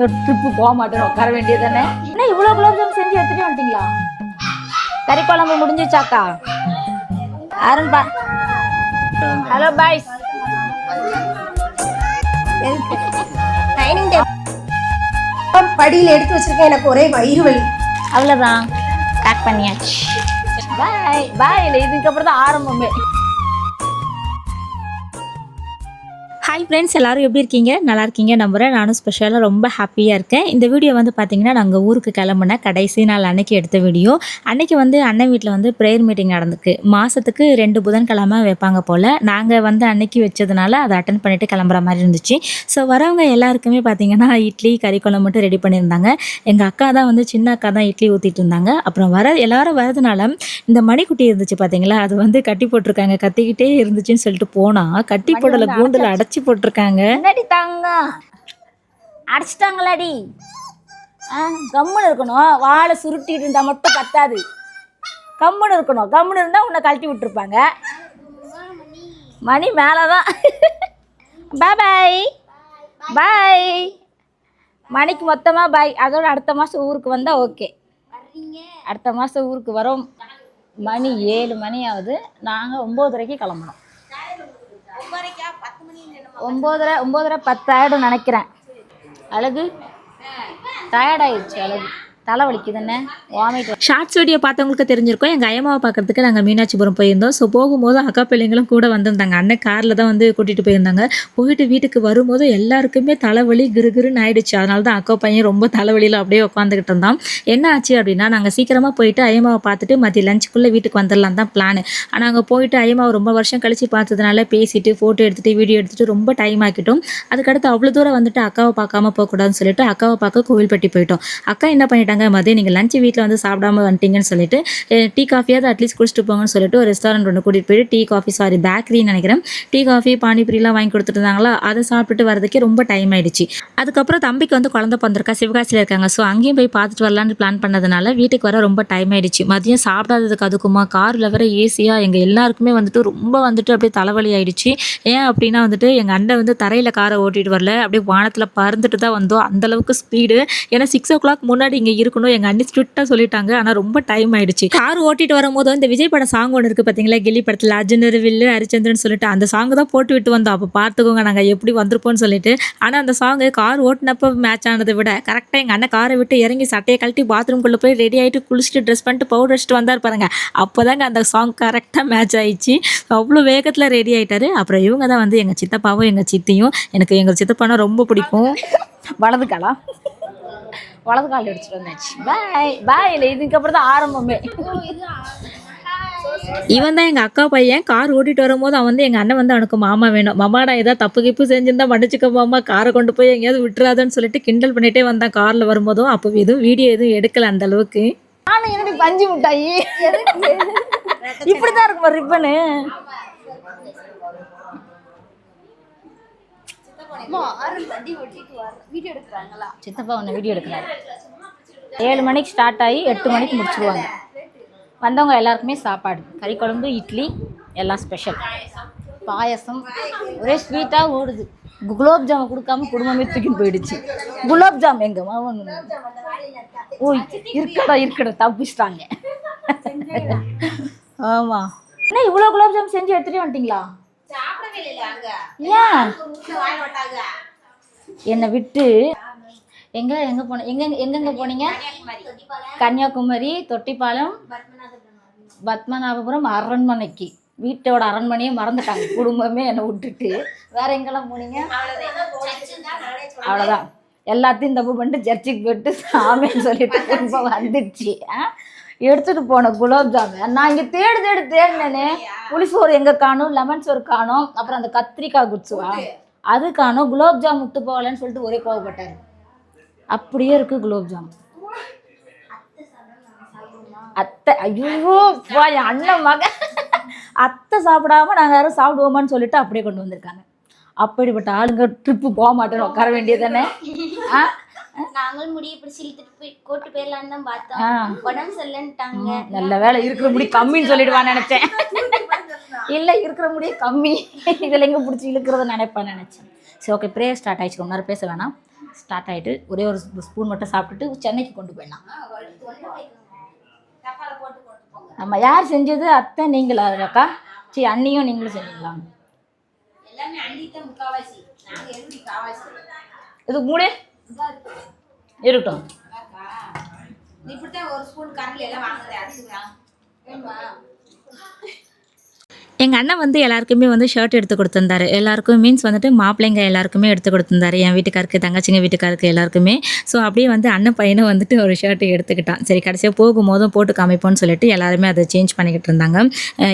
ஆளுங்க ட்ரிப்பு போக மாட்டோம் உட்கார வேண்டியது தானே என்ன இவ்வளோ குலோப்ஜாம் செஞ்சு எடுத்துட்டு வந்துட்டீங்களா? கறி குழம்பு முடிஞ்சிச்சாக்கா அருண் பா ஹலோ பாய்ஸ் டைனிங் டேபிள் படியில் எடுத்து வச்சிருக்கேன் எனக்கு ஒரே வயிறு வலி. அவ்வளோதான் பேக் பண்ணியாச்சு. பாய் பாய் இல்லை இதுக்கப்புறம் தான் ஆரம்பமே. ஹாய் ஃப்ரெண்ட்ஸ் எல்லாரும் எப்படி இருக்கீங்க? நல்லா இருக்கீங்க நம்புறேன். நானும் ஸ்பெஷலாக ரொம்ப ஹாப்பியாக இருக்கேன். இந்த வீடியோ வந்து பார்த்தீங்கன்னா நாங்கள் ஊருக்கு கிளம்புன கடைசி நாள் அன்னைக்கு எடுத்த வீடியோ அன்னைக்கு வந்து அண்ணன் வீட்டில் வந்து ப்ரேயர் மீட்டிங் நடந்துக்கு மாதத்துக்கு ரெண்டு புதன்கிழமை வைப்பாங்க போல். நாங்கள் வந்து அன்னைக்கு வச்சதுனால அதை அட்டன் பண்ணிட்டு கிளம்புற மாதிரி இருந்துச்சு. ஸோ வரவங்க எல்லாருக்குமே பார்த்தீங்கன்னா இட்லி கறி குழம்பு மட்டும் ரெடி பண்ணியிருந்தாங்க. எங்கள் அக்கா தான் வந்து சின்ன அக்கா தான் இட்லி ஊற்றிட்டு இருந்தாங்க. அப்புறம் வர எல்லாரும் வரதுனால இந்த மணிக்குட்டி இருந்துச்சு பார்த்தீங்களா அது வந்து கட்டி போட்டிருக்காங்க. கத்திக்கிட்டே இருந்துச்சுன்னு சொல்லிட்டு போனால் கட்டி போடலை கூண்டில் அடைச்சி போட்டிருக்காங்க. என்னடி தாங்க? அடைச்சிட்டாங்களாடி. ஆ கம்முன்னு இருக்கணும். வாழை சுருட்டிட்டு இருந்தால் மட்டும் பத்தாது. கம்முன்னு இருக்கணும். கம்முன்னு இருந்தால் உன்னை கழட்டி விட்டுருப்பாங்க. மணி மேலே தான் பாய் பாய் மணிக்கு மொத்தமாக பாய் அதோட அடுத்த மாதம் ஊருக்கு வந்தால் ஓகே அடுத்த மாதம் ஊருக்கு வரோம். மணி ஏழு மணி ஆகுது. நாங்கள் ஒம்போதரைக்கு கிளம்புறோம் ஒம்போதரை ஒம்போதரை பத்தாயிடும் நினைக்கிறேன். அழகு? டயர்டாயிடுச்சு அழகு. தலை வலிக்குதுன்னு வாமிட் ஷார்ட்ஸ் வீடியோ பார்த்தவங்களுக்கு தெரிஞ்சிருக்கும். எங்கள் அயமாவை பார்க்கறதுக்கு நாங்கள் மீனாட்சிபுரம் போயிருந்தோம். ஸோ போகும்போது அக்கா பிள்ளைங்களும் கூட வந்திருந்தாங்க. அண்ணன் காரில் தான் வந்து கூட்டிகிட்டு போயிருந்தாங்க. போயிட்டு வீட்டுக்கு வரும்போது எல்லாருக்குமே தலைவலி கிருகிருன்னு ஆயிடுச்சு. அதனால தான் அக்கா பையன் ரொம்ப தலைவலியில் அப்படியே உட்காந்துக்கிட்டு இருந்தான். என்ன ஆச்சு அப்படின்னா நாங்கள் சீக்கிரமாக போயிட்டு அயமாவை பார்த்துட்டு மதிய லஞ்சுக்குள்ளே வீட்டுக்கு வந்துடலாம் தான் பிளான் ஆனால் அங்கே போயிட்டு அயமாவை ரொம்ப வருஷம் கழிச்சு பார்த்ததுனால பேசிட்டு ஃபோட்டோ எடுத்துட்டு வீடியோ எடுத்துகிட்டு ரொம்ப டைம் ஆக்கிட்டோம். அதுக்கடுத்து அவ்வளோ தூரம் வந்துட்டு அக்காவை பார்க்காம போகக்கூடாதுன்னு சொல்லிட்டு அக்காவை பார்க்க கோவில்பட்டி போயிட்டோம். அக்கா என்ன பண்ணிட்டாங்க மதியம் நீங்கள் லஞ்சு வீட்டில் வந்து சாப்பிடாம வந்துட்டீங்கன்னு சொல்லிட்டு டீ காஃபியாவது அட்லீஸ்ட் குடிச்சிட்டு போங்கன்னு சொல்லிட்டு ஒரு ரெஸ்டாரண்ட் ஒன்று கூட்டிகிட்டு போயிட்டு டீ காஃபி சாரி பேக்கரின்னு நினைக்கிறேன். டீ காஃபி பானிபூரிலாம் வாங்கி கொடுத்துட்டு இருந்தாங்களா அதை சாப்பிட்டுட்டு வரதுக்கே ரொம்ப டைம் ஆயிடுச்சு. அதுக்கப்புறம் தம்பிக்கு வந்து குழந்த பிறந்திருக்கா சிவகாசியில் இருக்காங்க. ஸோ அங்கேயும் போய் பார்த்துட்டு வரலான்னு பிளான் பண்ணதுனால வீட்டுக்கு வர ரொம்ப டைம் ஆயிடுச்சு. மதியம் சாப்பிடாததுக்கு அதுக்குமா காரில் வர ஏசியாக எங்கள் எல்லாருக்குமே வந்துட்டு ரொம்ப வந்துட்டு அப்படியே தலைவலி ஆயிடுச்சு. ஏன் அப்படின்னா வந்துட்டு எங்கள் அண்ணன் வந்து தரையில் காரை ஓட்டிட்டு வரல. அப்படியே வானத்தில் பறந்துட்டு தான் வந்தோம். அந்த அளவுக்கு ஸ்பீடு ஏன்னா சிக்ஸ் ஓ கிளாக் முன்னாடி இங்கே இருக்கணும். எங்கள் அண்ணி ஸ்ட்ரிக்டாக சொல்லிட்டாங்க. ஆனால் ரொம்ப டைம் ஆயிடுச்சு. கார் ஓட்டிட்டு வரும்போது இந்த விஜய் பட சாங் ஒன்று இருக்குது பார்த்தீங்களா கில்லி படத்தில் அர்ஜுனர் வில்லு ஹரிச்சந்திரன் சொல்லிட்டு அந்த சாங் தான் போட்டு விட்டு வந்தோம். அப்போ பார்த்துக்கோங்க நாங்கள் எப்படி வந்திருப்போம்னு சொல்லிட்டு. ஆனால் அந்த சாங் கார் ஓட்டினப்ப மேட்ச் ஆனதை விட கரெக்டாக எங்கள் அண்ணன் காரை விட்டு இறங்கி சட்டையை கழட்டி பாத்ரூம்குள்ளே போய் ரெடி ஆகிட்டு குளிச்சுட்டு ட்ரெஸ் பண்ணிட்டு பவுடர் அடிச்சுட்டு வந்தார் பாருங்க. அப்போதாங்க அந்த சாங் கரெக்டாக மேட்ச் ஆயிடுச்சு. அவ்வளோ வேகத்தில் ரெடி ஆயிட்டாரு. அப்புறம் இவங்க தான் வந்து எங்கள் சித்தப்பாவும் எங்கள் சித்தியும் எனக்கு எங்கள் சித்தப்பானா ரொம்ப பிடிக்கும். வலது காலா? வலது கால் அடிச்சுட்டு வந்தாச்சு. பாய் பாய் இல்லை இதுக்கப்புறம் தான் ஆரம்பமே. இவன் தான் எங்கள் அக்கா பையன். கார் ஓட்டிட்டு வரும்போது அவன் வந்து எங்கள் அண்ணன் வந்து அவனுக்கு மாமா வேணும். மாமாடா ஏதாவது தப்பு கிப்பு செஞ்சிருந்தா மன்னிச்சுக்க மாமா. காரை கொண்டு போய் எங்கேயாவது விட்டுறாதுன்னு சொல்லிட்டு கிண்டல் பண்ணிட்டே வந்தான் காரில் வரும்போதும். அப்போ எதுவும் வீடியோ எதுவும் எடுக்கல அந்த அளவுக்கு. நானும் என்னடி பஞ்சு மிட்டாயி? இப்படிதான் இருக்குமா ரிப்பனு? சித்தப்பா உன்னை வீடியோ எடுக்கிறாங்க ஏழு மணிக்கு ஸ்டார்ட் ஆகி எட்டு மணிக்கு முடிச்சுருவாங்க. வந்தவங்க எல்லாருக்குமே சாப்பாடு. கறி குழம்பு இட்லி எல்லாம் ஸ்பெஷல் பாயசம். ஒரே ஸ்வீட்டாக ஓடுது. குலோப் ஜாம் கொடுக்காம குடும்பமே தூக்கி போயிடுச்சு. குலோப் ஜாம் எங்க மாவன் ஓய் இருக்கடா இருக்கடா தப்பிச்சிட்டாங்க. ஆமாம் என்ன இவ்வளோ குலோப் ஜாம் செஞ்சு எடுத்துகிட்டே வந்துட்டீங்களா? என்னை விட்டு எங்க எங்க போன எங்க எங்கெங்க போனீங்க? கன்னியாகுமரி. தொட்டிப்பாலம் பத்மநாபபுரம் அரண்மனைக்கு. வீட்டோட அரண்மனையே மறந்துட்டாங்க. குடும்பமே என்னை விட்டுட்டு. வேற எங்கெல்லாம் போனீங்க? அவ்வளோதான் எல்லாத்தையும் தப்பு பண்ணிட்டு சர்ச்சுக்கு போயிட்டு சாமின்னு சொல்லிட்டு திரும்ப வந்துடுச்சு ஆ? எடுத்துட்டு போன குலோப் ஜாமுன் நான் இங்கே தேடு தேடு தேடினேனே. புளிசோறு எங்கே காணும்? லெமன் சோறு காணும். அப்புறம் அந்த கத்திரிக்காய் குச்சுவா அது காணும். குலோப் ஜாம் விட்டு போகலன்னு சொல்லிட்டு ஒரே கோவப்பட்டாரு. அப்படியே இருக்கு குலோப் ஜாம். அத்தை ஐயோ அண்ணன் மக. அத்தை சாப்பிடாம நாங்கள் யாரும் சாப்பிடுவோமான்னு சொல்லிட்டு அப்படியே கொண்டு வந்திருக்காங்க. அப்படிப்பட்ட ஆளுங்க ட்ரிப்பு போக மாட்டேன்னு உட்கார வேண்டியது தானே? ஆ? நாங்களும் முடிய பிடிச்சி இழுத்துட்டு போய் கோட்டு போயிடலான்னு தான் பார்த்தோம். உடம்பு சரியில்லைன்ட்டாங்க. நல்ல வேலை இருக்கிற முடி கம்மின்னு சொல்லிடுவான்னு நினைச்சேன். இல்லை இருக்கிற முடியே கம்மி. இதில் எங்கே பிடிச்சி இழுக்கிறத நினைப்பான்னு நினைச்சேன். சரி ஓகே ப்ரேயர் ஸ்டார்ட் ஆயிடுச்சு. ரொம்ப நேரம் பேச வேணாம். ஸ்டார்ட் ஆகிட்டு ஒரே ஒரு ஸ்பூன் மட்டும் சாப்பிட்டுட்டு சென்னைக்கு கொண்டு போயிடலாம். நம்ம யார் செஞ்சது? அத்தை நீங்களா அக்கா? சரி அண்ணியும் நீங்களும் செஞ்சீங்களா? இது மூணு இருக்கட்டும் இப்படித்தான் ஒரு ஸ்பூன் கரண்ட்ல எல்லாம் வாங்குறேன் அடிச்சுக்கலாம் வேணுமா? எங்கள் அண்ணன் வந்து எல்லாருக்குமே வந்து ஷர்ட் எடுத்து கொடுத்துருந்தாரு. எல்லாருக்கும் மீன்ஸ் வந்துட்டு மாப்பிள்ளைங்க எல்லாருக்குமே எடுத்து கொடுத்துருந்தாரு. என் வீட்டுக்காருக்கு தங்கச்சிங்க வீட்டுக்காருக்கு எல்லாருக்குமே. ஸோ அப்படியே வந்து அண்ணன் பையனும் வந்துட்டு ஒரு ஷர்ட் எடுத்துக்கிட்டான். சரி கடைசியாக போகும்போதும் போட்டு காமிப்போம்னு சொல்லிட்டு எல்லாருமே அதை சேஞ்ச் பண்ணிக்கிட்டு இருந்தாங்க.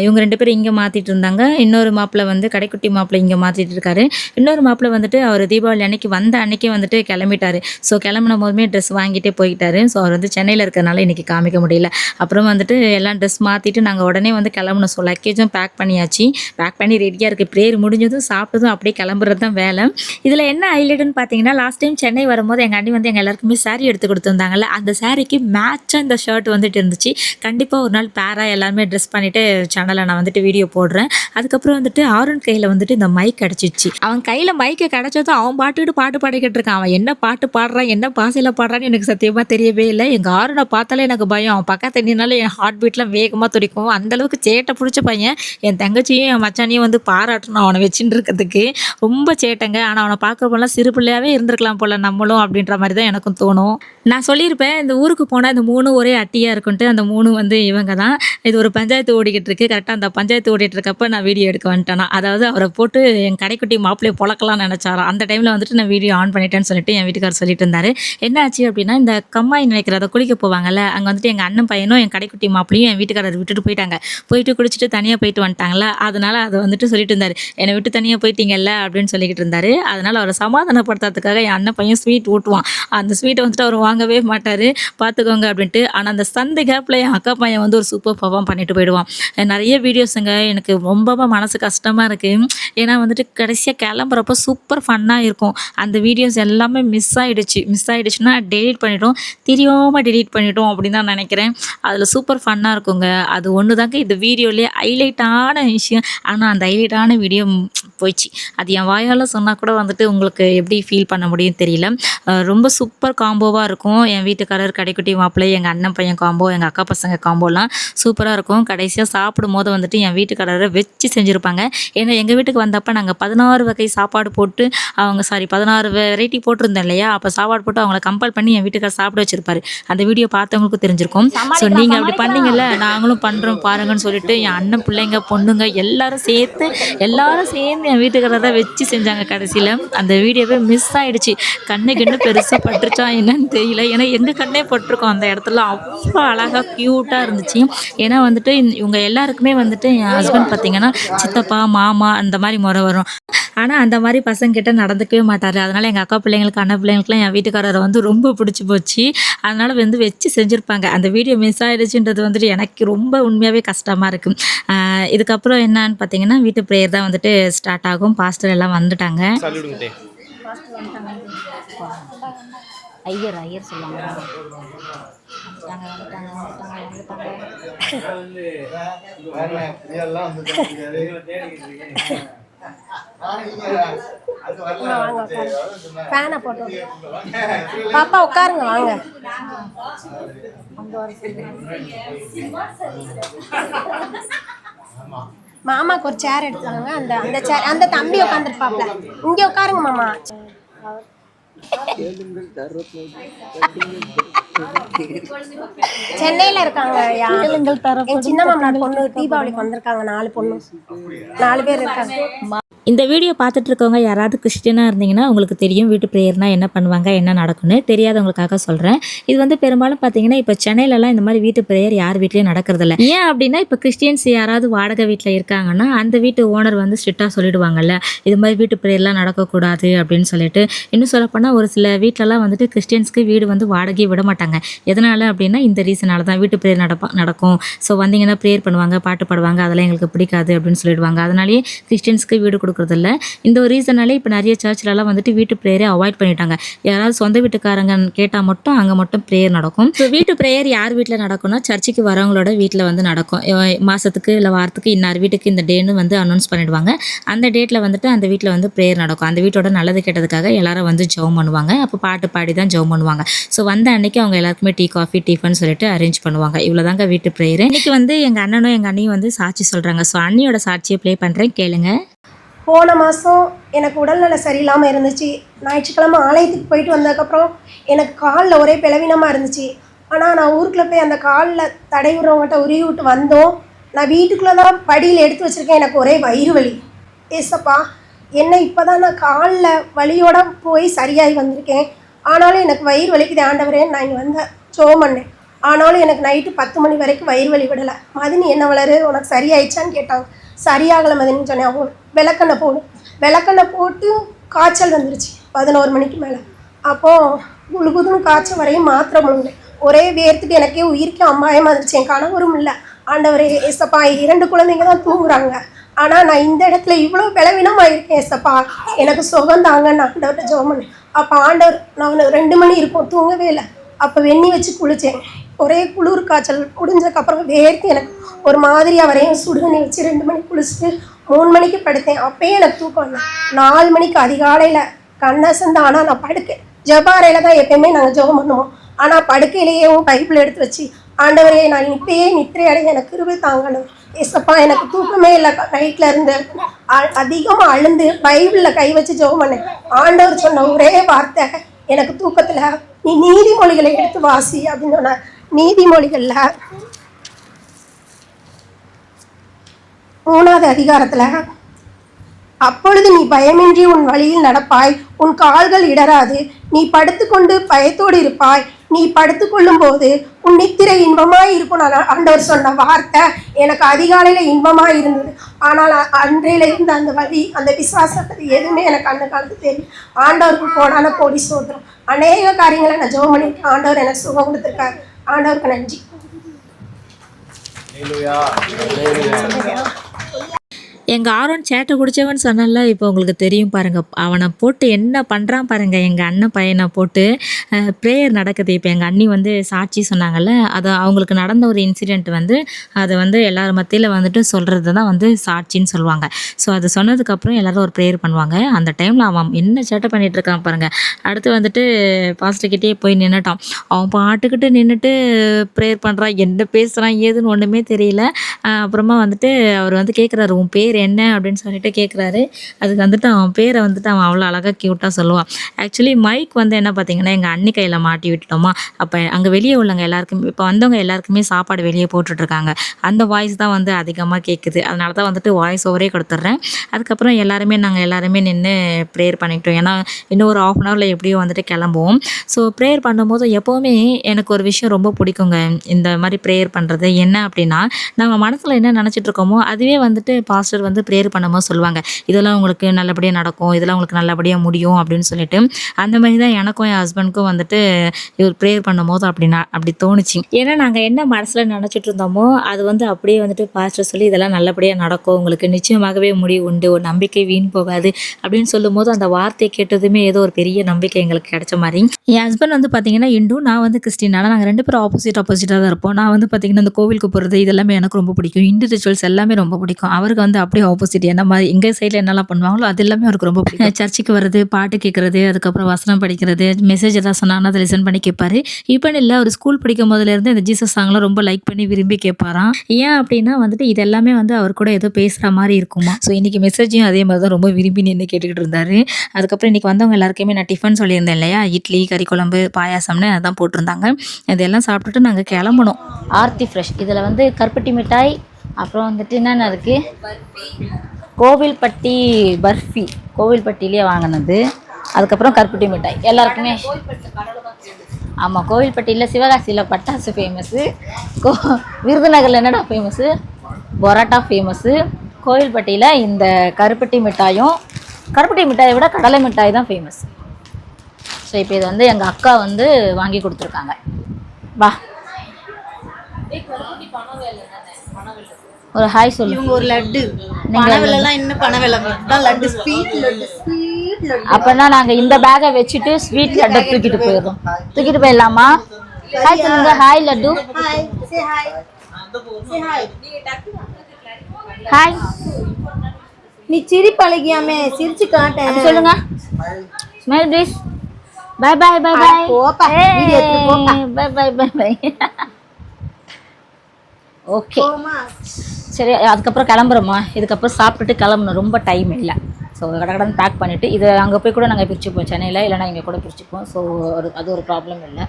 இவங்க ரெண்டு பேரும் இங்கே மாற்றிட்டு இருந்தாங்க. இன்னொரு மாப்பிள்ளை வந்து கடைக்குட்டி மாப்பிள்ளை இங்கே மாற்றிட்டு இருக்காரு. இன்னொரு மாப்பிள்ளை வந்துட்டு அவர் தீபாவளி அன்னைக்கு வந்த அன்னைக்கே வந்துட்டு கிளம்பிட்டாரு. ஸோ கிளம்புன போதுமே ட்ரெஸ் வாங்கிட்டே போயிட்டாரு. ஸோ அவர் வந்து சென்னையில் இருக்கிறனால இன்றைக்கி காமிக்க முடியல. அப்புறம் வந்துட்டு எல்லாம் ட்ரெஸ் மாற்றிட்டு நாங்கள் உடனே வந்து கிளம்பணும். ஸோ லக்கேஜும் பேக் பண்ணி பண்ணியாச்சு. பேக் பண்ணி ரெடியாக இருக்குது ப்ரேயர் முடிஞ்சதும் சாப்பிட்டதும் அப்படியே கிளம்புறது தான் வேலை. இதில் என்ன ஹைலைட்டுன்னு பார்த்தீங்கன்னா லாஸ்ட் டைம் சென்னை வரும்போது எங்கள் அண்ணி வந்து எங்கள் எல்லாருக்குமே சாரீ எடுத்து கொடுத்துருந்தாங்கல்ல அந்த சாரீக்கு மேட்சாக இந்த ஷர்ட் வந்துட்டு இருந்துச்சு. கண்டிப்பாக ஒரு நாள் பேராக எல்லாருமே ட்ரெஸ் பண்ணிவிட்டு சேனலில் நான் வந்துட்டு வீடியோ போடுறேன். அதுக்கப்புறம் வந்துட்டு ஆருண் கையில் வந்துட்டு இந்த மைக் கிடச்சிச்சு அவன் கையில் மைக்கை கிடச்சதும் அவன் பாட்டுக்கிட்டு பாட்டு பாடிக்கிட்டு இருக்கான். அவன் என்ன பாட்டு பாடுறான் என்ன பாசையில் பாடுறான்னு எனக்கு சத்தியமாக தெரியவே இல்லை. எங்கள் ஆருணை பார்த்தாலே எனக்கு பயம். அவன் பக்கத்து நின்னாலும் என் ஹார்ட் பீட்லாம் வேகமாக துடிக்கும் அந்தளவுக்கு சேட்டை பிடிச்ச பையன். என் தங்கச்சியும் என் மச்சானையும் வந்து பாராட்டணும். அவனை வச்சுட்டு இருக்கிறதுக்கு ரொம்ப சேட்டைங்க. ஆனால் அவனை பார்க்குறப்பெல்லாம் சிறு பிள்ளையாகவே இருந்திருக்கலாம் போல் நம்மளும் அப்படின்ற மாதிரி தான் எனக்கும் தோணும். நான் சொல்லியிருப்பேன் இந்த ஊருக்கு போனால் இந்த மூணு ஒரே அட்டியாக இருக்குன்ட்டு அந்த மூணு வந்து இவங்க தான். இது ஒரு பஞ்சாயத்து ஓடிக்கிட்டு இருக்கு. கரெக்டாக அந்த பஞ்சாயத்து ஓடிட்டு இருக்கப்ப நான் வீடியோ எடுக்க வந்துட்டேனா. அதாவது அவரை போட்டு என் கடைக்குட்டி மாப்பிள்ளையை பொழக்கலாம்னு நினச்சாராம் அந்த டைமில் வந்துட்டு நான் வீடியோ ஆன் பண்ணிட்டேன்னு சொல்லிட்டு என் வீட்டுக்காரர் சொல்லிட்டு இருந்தார். என்ன ஆச்சு அப்படின்னா இந்த கம்மாய் நினைக்கிறத குளிக்க போவாங்கல்ல அங்கே வந்துட்டு எங்கள் அண்ணன் பையனும் என் கடைக்குட்டி மாப்பிளையும் என் வீட்டுக்காரர் விட்டுட்டு போயிட்டாங்க. போயிட்டு குளிச்சுட்டு தனியாக போயிட்டு வந்துட்டாங்க வந்துட்டாங்களா அதனால அதை வந்துட்டு சொல்லிட்டு இருந்தாரு. என்னை விட்டு தனியாக போயிட்டீங்கல்ல? அப்படின்னு சொல்லிக்கிட்டு இருந்தாரு. அதனால அவரை சமாதானப்படுத்துறதுக்காக என் அண்ணன் பையன் ஸ்வீட் ஊட்டுவான் அந்த ஸ்வீட்டை வந்துட்டு அவர் வாங்கவே மாட்டார். பார்த்துக்கோங்க அப்படின்ட்டு. ஆனால் அந்த சந்தை கேப்பில் என் அக்கா பையன் வந்து ஒரு சூப்பர் பர்ஃபார்ம் பண்ணிட்டு போயிடுவான். நிறைய வீடியோஸுங்க எனக்கு ரொம்ப மனசு கஷ்டமாக இருக்குது ஏன்னா வந்துட்டு கடைசியாக கிளம்புறப்ப சூப்பர் ஃபன்னாக இருக்கும். அந்த வீடியோஸ் எல்லாமே மிஸ் ஆகிடுச்சு மிஸ் ஆகிடுச்சுன்னா டெலீட் பண்ணிட்டோம் தெரியாமல் டெலீட் பண்ணிட்டோம் அப்படின்னு தான் நினைக்கிறேன். அதில் சூப்பர் ஃபன்னாக இருக்குங்க. அது ஒன்று தாங்க இந்த வீடியோலேயே ஹைலைட்டான விஷயம். ஆனால் அந்த ஹைலைட்டான வீடியோ போயிடுச்சு. அது என் வாயால் சொன்னால் கூட வந்துட்டு உங்களுக்கு எப்படி ஃபீல் பண்ண முடியும் தெரியல. ரொம்ப சூப்பர் காம்போவாக இருக்கும். என் வீட்டுக்காரர் கடைக்குட்டி மாப்பிள்ளை எங்கள் அண்ணன் பையன் காம்போ எங்கள் அக்கா பசங்க காம்போலாம் சூப்பராக இருக்கும். கடைசியாக சாப்பிடும் போது வந்துட்டு என் வீட்டுக்காரரை வச்சு செஞ்சுருப்பாங்க. ஏன்னா எங்கள் வீட்டுக்கு வந்தப்போ நாங்கள் பதினாறு வகை சாப்பாடு போட்டு அவங்க சாரி பதினாறு வெரைட்டி போட்டிருந்தோம் இல்லையா? அப்போ சாப்பாடு போட்டு அவங்கள கம்பல் பண்ணி என் வீட்டுக்காரர் சாப்பிட வச்சிருப்பாரு. அந்த வீடியோ பார்த்தவங்களுக்கும் தெரிஞ்சிருக்கும். ஸோ நீங்கள் அப்படி பண்ணீங்கல்ல நாங்களும் பண்ணுறோம் பாருங்கன்னு சொல்லிட்டு என் அண்ணன் பிள்ளைங்க பொண்ணுங்க. எல்லாரும் சேர்த்து எல்லாரும் சேர்ந்து என் வீட்டுக்காரரை வச்சு செஞ்சாங்க கடைசியில். அந்த வீடியோவே மிஸ் ஆகிடுச்சு கண்ணு கிண்ணு பெருசாக பட்டுருச்சா என்னன்னு தெரியல. ஏன்னா எங்கள் கண்ணே பட்டிருக்கோம் அந்த இடத்துல. அவ்வளோ அழகாக க்யூட்டாக இருந்துச்சு. ஏன்னா வந்துட்டு இவங்க எல்லாருக்குமே வந்துட்டு என் ஹஸ்பண்ட் பார்த்தீங்கன்னா சித்தப்பா மாமா அந்த மாதிரி முறை வரும். ஆனால் அந்த மாதிரி பசங்கிட்ட நடந்துக்கவே மாட்டார். அதனால் எங்கள் அக்கா பிள்ளைங்களுக்கு அண்ணன் பிள்ளைங்களுக்குலாம் என் வீட்டுக்காரரை வந்து ரொம்ப பிடிச்சி போச்சு. அதனால் வந்து வச்சு செஞ்சுருப்பாங்க. அந்த வீடியோ மிஸ் ஆயிடுச்சுன்றது வந்துட்டு எனக்கு ரொம்ப உண்மையாகவே கஷ்டமாக இருக்குது இதுக்கப்புறம் என்னன்னு பார்த்தீங்கன்னா வீட்டு ப்ரேயர் தான் வந்துட்டு ஸ்டார்ட் ஆகும். பாஸ்டர் எல்லாம் வந்துட்டாங்க. ஐயர் ஐயர் சொல்லுவாங்க. வந்துட்டாங்க வந்துட்டாங்க வந்துட்டாங்க வந்துட்டாங்க ஃபேனை போட்டு பாப்பா உட்காருங்க வாங்க. மாமாக்கு ஒரு சேர் எடுத்தாங்க அந்த அந்த சேர் அந்த தம்பி உட்காந்துருப்பாப்ல இங்கே உட்காருங்க மாமா. சென்னையில இருக்காங்க யா- என் சின்ன மாமனார் பொண்ணு தீபாவளிக்கு வந்திருக்காங்க நாலு பொண்ணு. நாலு பேர் இருக்காங்க. இந்த வீடியோ பார்த்துட்டு இருக்கவங்க யாராவது கிறிஸ்டினாக இருந்தீங்கன்னா உங்களுக்கு தெரியும் வீட்டு ப்ரேயர்னால் என்ன பண்ணுவாங்க என்ன நடக்கும்னு. தெரியாதவங்களுக்காக சொல்கிறேன் இது வந்து பெரும்பாலும் பார்த்தீங்கன்னா இப்போ சென்னையிலலாம் இந்த மாதிரி வீட்டு ப்ரேயர் யார் வீட்லேயும் நடக்கிறதில்ல. ஏன் அப்படின்னா இப்போ கிறிஸ்டியன்ஸ் யாராவது வாடகை வீட்டில் இருக்காங்கன்னா அந்த வீட்டு ஓனர் வந்து ஸ்ட்ரிக்டாக சொல்லிடுவாங்கல்ல. இது மாதிரி வீட்டு ப்ரேயர்லாம் நடக்கக்கூடாது அப்படின்னு சொல்லிட்டு. இன்னும் சொல்லப்போனால் ஒரு சில வீட்டிலலாம் வந்துட்டு கிறிஸ்டியன்ஸ்க்கு வீடு வந்து வாடகையை விட மாட்டாங்க. எதனால் அப்படின்னா இந்த ரீசனால் தான் வீட்டு ப்ரேயர் நடப்பா நடக்கும். ஸோ வந்தீங்கன்னா ப்ரேயர் பண்ணுவாங்க பாட்டு பாடுவாங்க அதெல்லாம் எங்களுக்கு பிடிக்காது அப்படின்னு சொல்லிடுவாங்க. அதனாலேயே கிறிஸ்டியன்ஸ்க்கு வீடு கொடுக்க கொடுக்குறதில்ல. இந்த ஒரு ரீசனாலே இப்போ நிறைய சர்ச்லலாம் வந்துட்டு வீட்டு ப்ரேயரை அவாய்ட் பண்ணிட்டாங்க. யாராவது சொந்த வீட்டுக்காரங்க கேட்டால் மட்டும் அங்கே மட்டும் ப்ரேயர் நடக்கும். ஸோ வீட்டு ப்ரேயர் யார் வீட்டில் நடக்கும்னா சர்ச்சுக்கு வரவங்களோட வீட்டில் வந்து நடக்கும். மாதத்துக்கு இல்லை வாரத்துக்கு இன்னார் வீட்டுக்கு இந்த டேன்னு வந்து அனௌன்ஸ் பண்ணிடுவாங்க. அந்த டேட்டில் வந்துட்டு அந்த வீட்டில் வந்து ப்ரேயர் நடக்கும். அந்த வீட்டோட நல்லது கெட்டதுக்காக எல்லாரும் வந்து ஜெபம் பண்ணுவாங்க. அப்போ பாட்டு பாடி தான் ஜெபம் பண்ணுவாங்க. ஸோ வந்த அன்னைக்கு அவங்க எல்லாருக்குமே டீ காஃபி டிஃபன் சொல்லிட்டு அரேஞ்ச் பண்ணுவாங்க. இவ்வளோதாங்க வீட்டு ப்ரேயர் இன்னைக்கு வந்து எங்கள் அண்ணனும் எங்கள் அண்ணியும் வந்து சாட்சி சொல்கிறாங்க ஸோ அண்ணியோட சாட்சியை ப்ளே பண்ணுறேன் கேளுங்க. போன மாதம் எனக்கு உடல்நல சரியில்லாமல் இருந்துச்சு. ஞாயிற்றுக்கிழமை ஆலயத்துக்கு போயிட்டு வந்ததுக்கப்புறம் எனக்கு காலில் ஒரே பிளவினமாக இருந்துச்சு. ஆனால் நான் ஊருக்குள்ளே போய் அந்த காலில் தடை உருவி விட்டு வந்தோம். நான் வீட்டுக்குள்ளே தான் படியில் எடுத்து வச்சுருக்கேன். எனக்கு ஒரே வயிறு வலி. ஏசப்பா என்ன இப்போ தான் நான் காலில் வலியோட போய் சரியாகி வந்திருக்கேன். ஆனாலும் எனக்கு வயிறு வலிக்குது ஆண்டவரே நான் இங்கே வந்தேன் ஜோம் பண்ணேன். ஆனாலும் எனக்கு நைட்டு பத்து மணி வரைக்கும் வயிறு வலி விடலை. மதினி என்ன வளரு? உனக்கு சரியாயிடுச்சான்னு கேட்டாங்க. சரியாகலை மதினு சொன்னேன். அவங்க விளக்கெண்ணெய் போடு. விளக்கெண்ணெய் போட்டு காய்ச்சல் வந்துருச்சு பதினோரு மணிக்கு மேலே. அப்போது குழுகுதுன்னு காய்ச்சல் வரையும் மாத்திரை முடியல ஒரே வேர்த்துட்டு எனக்கே உயிருக்கு அம்மாயமாக இருந்துச்சு. என் கணவரும் இல்லை. ஆண்டவரே ஏசப்பா இரண்டு குழந்தைங்க தான் தூங்குறாங்க. ஆனால் நான் இந்த இடத்துல இவ்வளோ பலவீனமாக இருக்கேன் ஏசப்பா. எனக்கு சுகம் தாங்கன்னு ஆண்டவர்கிட்ட ஜெபம் பண்ணேன். அப்போ ஆண்டவர் நான் ரெண்டு மணி இருக்கும் தூங்கவே இல்லை. அப்போ வெந்நி வச்சு குளித்தேன். ஒரே குளிர் காய்ச்சல் முடிஞ்சக்கப்புறம் வேர்த்து எனக்கு ஒரு மாதிரியாக வரையும் சுடுதண்ணி வச்சு ரெண்டு மணிக்கு குளிச்சுட்டு மூணு மணிக்கு படுத்தேன். அப்பயே எனக்கு தூக்கம் இல்லை நாலு மணிக்கு அதிகாலையில் கண்ணசந்து ஆனால் நான் படுக்க. ஜபாரையில் தான் எப்பயுமே நாங்கள் ஜெபம் பண்ணுவோம். ஆனால் படுக்கையிலேயும் பைப்பில் எடுத்து வச்சு ஆண்டவரே நான் இப்பயே நித்திரை அடைய எனக்கு கிருபை தாங்கணும். ஏசப்பா எனக்கு தூக்கமே இல்லை. நைட்டில் இருந்து அதிகமாக அழுந்து பைபிளில் கை வச்சு ஜெபம் பண்ணேன். ஆண்டவர் சொன்ன ஒரே வார்த்தை எனக்கு தூக்கத்தில் நீ நீதிமொழிகளை எடுத்து வாசி அப்படின்னு சொன்னார். நீதிமொழிகளில் மூணாவது அதிகாரத்தில் அப்பொழுது நீ பயமின்றி உன் வழியில் நடப்பாய் உன் கால்கள் இடராது நீ படுத்துக்கொண்டு பயத்தோடு இருப்பாய் நீ படுத்துக்கொள்ளும் போது உன் நித்திரை இன்பமாய் இருக்கும். ஆண்டவர் சொன்ன வார்த்தை எனக்கு அதிகாலையில் இன்பமாய் இருந்தது. ஆனால் அன்றையில இருந்த அந்த வழி அந்த விசுவாசத்தை எதுவுமே எனக்கு அந்த காலத்து தெரியும் ஆண்டவருக்கு போடான கோடி சோதரம் அநேக காரியங்களை நான் ஜோம் பண்ணியிருக்கேன் ஆண்டவர் எனக்கு சுகம் கொடுத்துருக்காரு. ஆண்டவருக்கு நன்றி. எங்கள் ஆரோன் சேட்டை பிடிச்சவன் சொன்னல இப்போ உங்களுக்கு தெரியும் பாருங்க. அவனை போட்டு என்ன பண்ணுறான் பாருங்க. எங்கள் அண்ணன் பையனை போட்டு ப்ரேயர் நடக்குது. இப்போ எங்கள் அண்ணி வந்து சாட்சி சொன்னாங்கல்ல அது அவங்களுக்கு நடந்த ஒரு இன்சிடெண்ட் வந்து அதை வந்து எல்லார் மத்தியில் வந்துட்டு சொல்கிறது தான் வந்து சாட்சின்னு சொல்லுவாங்க. ஸோ அது சொன்னதுக்கப்புறம் எல்லாரும் ஒரு ப்ரேயர் பண்ணுவாங்க. அந்த டைமில் அவன் என்ன சேட்டை பண்ணிகிட்டு இருக்கான் பாருங்கள் அடுத்து வந்துட்டு பாஸ்டர்கிட்டே போய் நின்னுட்டான். அவன் பாட்டுக்கிட்டு நின்றுட்டு ப்ரேயர் பண்ணுறான் என்ன பேசுகிறான் ஏதுன்னு ஒன்றுமே தெரியல. அப்புறமா வந்துட்டு அவர் வந்து கேட்குறாரு உன் பேர் என்ன அப்படின்னு சொல்லிட்டு கேட்குறாரு அதுக்கு வந்துட்டு அவன் பேரை வந்துட்டு அவன் அவ்வளோ அழகாக க்யூட்டாக சொல்லுவான் ஆக்சுவலி மைக் வந்து என்ன பார்த்தீங்கன்னா எங்கள் அண்ணி கையில் மாட்டி விட்டுட்டோமா. அப்போ அங்கே வெளியே உள்ளவங்க எல்லாருக்குமே இப்போ வந்தவங்க எல்லாருக்குமே சாப்பாடு வெளியே போட்டுட்ருக்காங்க. அந்த வாய்ஸ் தான் வந்து அதிகமாக கேட்குது அதனால தான் வந்துட்டு வாய்ஸ் ஓவரே கொடுத்துட்றேன். அதுக்கப்புறம் எல்லாருமே நாங்கள் எல்லாருமே நின்று ப்ரேயர் பண்ணிக்கிட்டோம். ஏன்னா இன்னும் ஒரு ஆஃப் அன் ஹவரில் எப்படியும் வந்துட்டு கிளம்புவோம். ஸோ ப்ரேயர் பண்ணும்போது எப்போவுமே எனக்கு ஒரு விஷயம் ரொம்ப பிடிக்குங்க. இந்த மாதிரி ப்ரேயர் பண்ணுறது என்ன அப்படின்னா நம்ம மனசில் என்ன நினச்சிட்டு இருக்கோமோ அதுவே வந்துட்டு பாஸ்டர் வந்து ப்ரேயர் பண்ணும்போது சொல்லுவாங்க. இதெல்லாம் உங்களுக்கு நல்லபடியாக நடக்கும். இதெல்லாம் உங்களுக்கு நல்லபடியாக முடியும் அப்படின்னு சொல்லிட்டு. அந்த மாதிரி தான் எனக்கும் என் ஹஸ்பண்டுக்கும் வந்துட்டு இவர் ப்ரேயர் பண்ணும்போது அப்படின்னா அப்படி தோணுச்சு. ஏன்னா நாங்கள் என்ன மனசில் நினச்சிட்டு இருந்தோமோ அது வந்து அப்படியே வந்துட்டு பாஸ்டர் சொல்லி இதெல்லாம் நல்லபடியாக நடக்கும். உங்களுக்கு நிச்சயமாகவே முடிவு உண்டு. ஒரு நம்பிக்கை வீண் போகாது. அப்படின்னு சொல்லும்போது அந்த வார்த்தையை கேட்டதுமே ஏதோ ஒரு பெரிய நம்பிக்கை எங்களுக்கு கிடைச்ச மாதிரி. என் ஹஸ்பண்ட் வந்து பார்த்தீங்கன்னா இண்டும் நான் வந்து கிறிஸ்டினால நாங்கள் ரெண்டு பேரும் ஆப்போசிட் ஆப்போசிட்டாக தான் இருப்போம். நான் வந்து பார்த்தீங்கன்னா அந்த கோவிலுக்கு போகிறது இதெல்லாமே எனக்கு ரொம்ப பிடிக்கும். இந்து ரிச்சுவல்ஸ் எல்லாமே ரொம்ப பிடிக்கும். அவருக்கு வந்து அப்படியே ஆப்போசிட் என்ன மாதிரி எங்கள் சைடில் என்னெல்லாம் பண்ணுவாங்களோ அது எல்லாமே அவருக்கு ரொம்ப பிடிக்கும். சர்ச்சுக்கு வர்றது பாட்டு கேட்குறது அதுக்கப்புறம் வசனம் படிக்கிறது மெசேஜ் எல்லாம் சொன்னாங்கன்னா அதை லிசன் பண்ணி கேட்பாரு இப்போன்னு இல்லை அவர் ஸ்கூல் படிக்கும் போதுலேருந்து இந்த ஜீசஸ் சாங்லாம் ரொம்ப லைக் பண்ணி விரும்பி கேட்பாராம் ஏன் அப்படின்னா வந்துட்டு இது எல்லாமே வந்து அவர் கூட ஏதோ பேசுகிற மாதிரி இருக்குமா. ஸோ இன்றைக்கி மெசேஜையும் அதே மாதிரி தான் ரொம்ப விரும்பி நின்று கேட்டுக்கிட்டு இருந்தாரு. அதுக்கப்புறம் இன்றைக்கி வந்தவங்க எல்லாருக்குமே நான் டிஃபன் சொல்லியிருந்தேன் இல்லையா? இட்லி கறி குழம்பு பாயாசம்னு அதான் போட்டிருந்தாங்க. இதெல்லாம் சாப்பிட்டுட்டு நாங்கள் கிளம்பணும். ஆர்த்தி ஃப்ரெஷ் இதில் வந்து கருப்பட்டி மிட்டாய் அப்புறம் வந்துட்டு என்னென்ன இருக்குது கோவில்பட்டி பர்ஃபி. கோவில்பட்டிலேயே வாங்கினது. அதுக்கப்புறம் கருப்பட்டி மிட்டாய். எல்லாருக்குமே ஆமாம் கோவில்பட்டியில் சிவகாசியில் பட்டாசு ஃபேமஸ்ஸு கோ விருதுநகரில் என்னடா ஃபேமஸ்ஸு பொராட்டா ஃபேமஸ்ஸு கோவில்பட்டியில் இந்த கருப்பட்டி மிட்டாயும் கருப்பட்டி மிட்டாயை விட கடலை மிட்டாய் தான் ஃபேமஸ் ஸோ இப்போ இது வந்து எங்கள் அக்கா வந்து வாங்கி கொடுத்துருக்காங்க. வா. ஒரு ஹாய் சொல்லு. இவங்க ஒரு லட்டு. பனவெல்லாம் இன்னும் பனவெல்லாம் தான் லட்டு ஸ்வீட் லட்டு ஸ்வீட் அப்பனா நாங்க இந்த பேக்கை வச்சுட்டு ஸ்வீட் லட்டை தூக்கிட்டு போயிடுறோம். தூக்கிட்டு போயிடலாமா? ஹாய் சொல்லுங்க. ஹாய் லட்டு. ஹாய் நீ சிரி பழகியாமே சிரிச்சு காட்டேன் சொல்லுங்க. Smile please bye bye bye bye போப்பா, video எடுத்துட்டு போப்பா. Bye bye bye bye okay சரி அதுக்கப்புறம் கிளம்புறோமா? இதுக்கப்புறம் சாப்பிட்டுட்டு கிளம்பணும். ரொம்ப டைம் இல்லை. ஸோ கடகடன் பேக் பண்ணிவிட்டு இது அங்கே போய் கூட நாங்கள் பிரிச்சுப்போம். சென்னையில் இல்லைனா இங்கே கூட பிரிச்சுப்போம். ஸோ ஒரு அது ஒரு ப்ராப்ளம் இல்லை.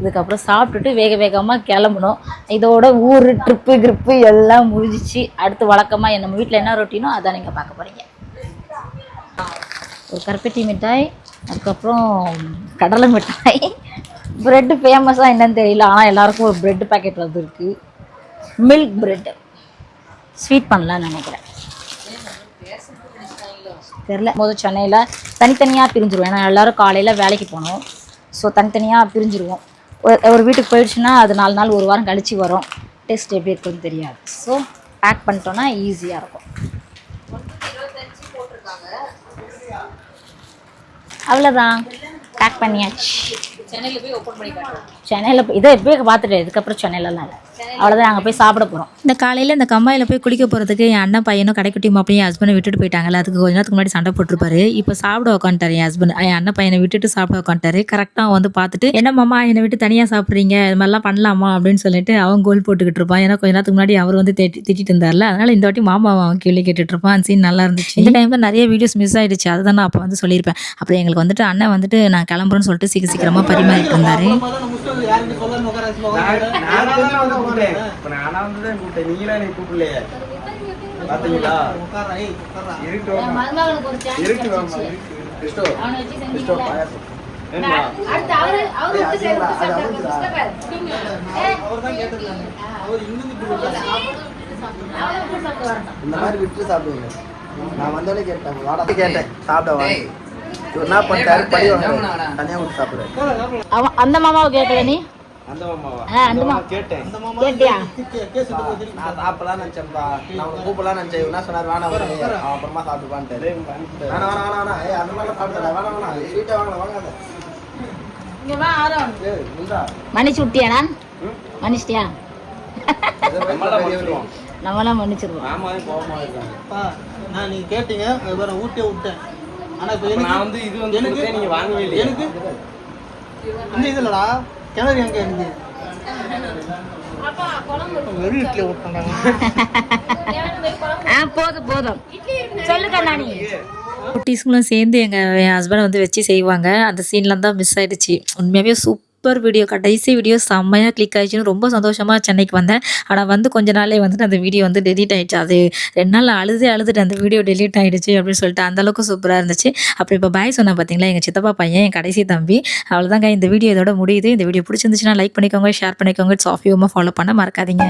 இதுக்கப்புறம் சாப்பிட்டுட்டு வேக வேகமாக கிளம்பணும். இதோட ஊர் ட்ரிப்பு கிரிப்பு எல்லாம் முடிஞ்சிச்சு. அடுத்து வழக்கமாக நம்ம வீட்டில் என்ன ரொட்டினோ அதான் நீங்கள் பார்க்க போகிறீங்க ஒரு கருப்பட்டி மிட்டாய் அதுக்கப்புறம் கடலை மிட்டாய். ப்ரெட்டு ஃபேமஸாக என்னன்னு தெரியல. ஆனால் எல்லாருக்கும் ஒரு ப்ரெட் பாக்கெட் வந்துருக்கு மில்க் ப்ரெட்டு ஸ்வீட் பண்ணலாம்னு நினைக்கிறேன். தெரில போது சென்னையில் தனித்தனியாக பிரிஞ்சிருவோம். ஏன்னா எல்லோரும் காலையில் வேலைக்கு போகணும். ஸோ தனித்தனியாக பிரிஞ்சிருவோம். ஒரு ஒரு வீட்டுக்கு போயிடுச்சுன்னா அது நாலு நாள் ஒரு வாரம் கழிச்சு வரும். டேஸ்ட் எப்படி இருக்குன்னு தெரியாது. ஸோ பேக் பண்ணிட்டோன்னா ஈஸியாக இருக்கும். அவ்வளோதான் பேக் பண்ணியாச்சு. சென்னையில் போய் இதை எப்போயே பார்த்துட்டேன். இதுக்கப்புறம் சென்னையிலலாம் இல்லை. அவ்வளோதான் நாங்கள் போய் சாப்பிட போகிறோம் இந்த காலையில் இந்த கம்மாயில் போய் குளிக்க போகிறதுக்கு என் அண்ணன் பையனும் கடைக்குட்டி மாப்பிளையும் ஹஸ்பண்டை விட்டுட்டு போயிட்டாங்கல்ல அதுக்கு கொஞ்ச நேரத்துக்கு முன்னாடி சண்டை போட்டிருப்பாரு இப்போ சாப்பிட உட்காந்துட்டாரு என் ஹஸ்பண்ட் என் அண்ணன் பையனை விட்டுட்டு சாப்பிட உட்காந்துட்டாரு கரெக்டாக வந்து பார்த்துட்டு என்ன மாமா என்னை விட்டு தனியாக சாப்பிட்றீங்க இது மாதிரிலாம் பண்ணலாமா அப்படின்னு சொல்லிட்டு அவன் கோல் போட்டுக்கிட்டு இருப்பான் ஏன்னா கொஞ்ச நேரத்துக்கு முன்னாடி அவர் வந்து திட்டி திட்டிட்டு இருந்தார்ல அதனால இந்த வாட்டி மாமா அவன் கேள்வி கேட்டுட்டு இருப்பான் அந்த சீன் நல்லா இருந்துச்சு இந்த டைமில் நிறைய வீடியோஸ் மிஸ் ஆயிடுச்சு அதை தான் நான் அப்போ வந்து சொல்லியிருப்பேன் அப்புறம் எங்களுக்கு வந்துட்டு அண்ணன் வந்துட்டு நான் கிளம்புறேன்னு சொல்லிட்டு சீக்கிரம் சீக்கிரமாக பரிமாறிட்டு இருந்தாரு கூப்பிட்டேன். இப்ப நானா வந்துதான் கூப்பிட்டேன். நீங்களா என்னை கூப்பிடலையே. பாத்தீங்களா? இந்த மாதிரி விட்டு சாப்பிடுவீங்க. நான் வந்தோடனே கேட்டேன். வாடா. கேட்டேன். சாப்பிட வாங்க. என்ன பண்ணிட்டாரு பழி வாங்க தனியா விட்டு சாப்பிடுறேன் அந்த மாமாவை கேட்கல நீ? அந்த மாமாவா கேட்டேன். கேட்டியா? நான் சாப்பிடலாம் நினைச்சேன்பா நான் கூப்பிடலாம் நினைச்சேன். இவனா சொன்னார்? வேணாம். அவன் அப்புறமா சாப்பிட்டுப்பான்ட்டு. ஏய் அந்த சாப்பிடல வாங்காத மன்னிச்சு விட்டியாடா மன்னிச்சிட்டியா? நம்மளாம் மன்னிச்சிருவோம். நான் நீங்க கேட்டீங்க வேற ஊட்டே விட்டேன். ஆனா எனக்கு நான் வந்து இது வந்து கொடுத்தேன், நீங்க வாங்கவே இல்லையா. எனக்கு? இந்த இது கிணறு எங்க இருந்து? வெறும் இட்லி விட்டாங்க ஆ போதும் போதும். சொல்லுங்க நானி குட்டீஸ்களும் சேர்ந்து எங்கள் என் ஹஸ்பண்டை வந்து வச்சு செய்வாங்க. அந்த சீன்லாம் தான் மிஸ் ஆயிடுச்சு. உண்மையாகவே சூப்பர் சூப்பர் வீடியோ கடைசி வீடியோ செம்மையாக கிளிக் ஆகிடுச்சுன்னு ரொம்ப சந்தோஷமாக சென்னைக்கு வந்தேன். ஆனால் வந்து கொஞ்ச நாளே வந்துட்டு அந்த வீடியோ வந்து டெலீட் ஆகிடுச்சு அது ரெண்டு நாள் அழுது அழுதுட்டு அந்த வீடியோ டெலீட் ஆகிடுச்சு அப்படின்னு சொல்லிட்டு அந்தளவுக்கு சூப்பராக இருந்துச்சு. அப்புறம் இப்போ பாய் சொன்னேன் பார்த்தீங்களா எங்கள் சித்தப்பா பையன் என் கடைசி தம்பி. அவ்வளோதாங்க இந்த வீடியோ இதோட முடியுது. இந்த வீடியோ பிடிச்சிருந்துச்சுன்னா லைக் பண்ணிக்கோங்க ஷேர் பண்ணிக்கோங்க. இட்ஸ் ஆஃப் யூமாக ஃபாலோ பண்ண மறக்காதீங்க.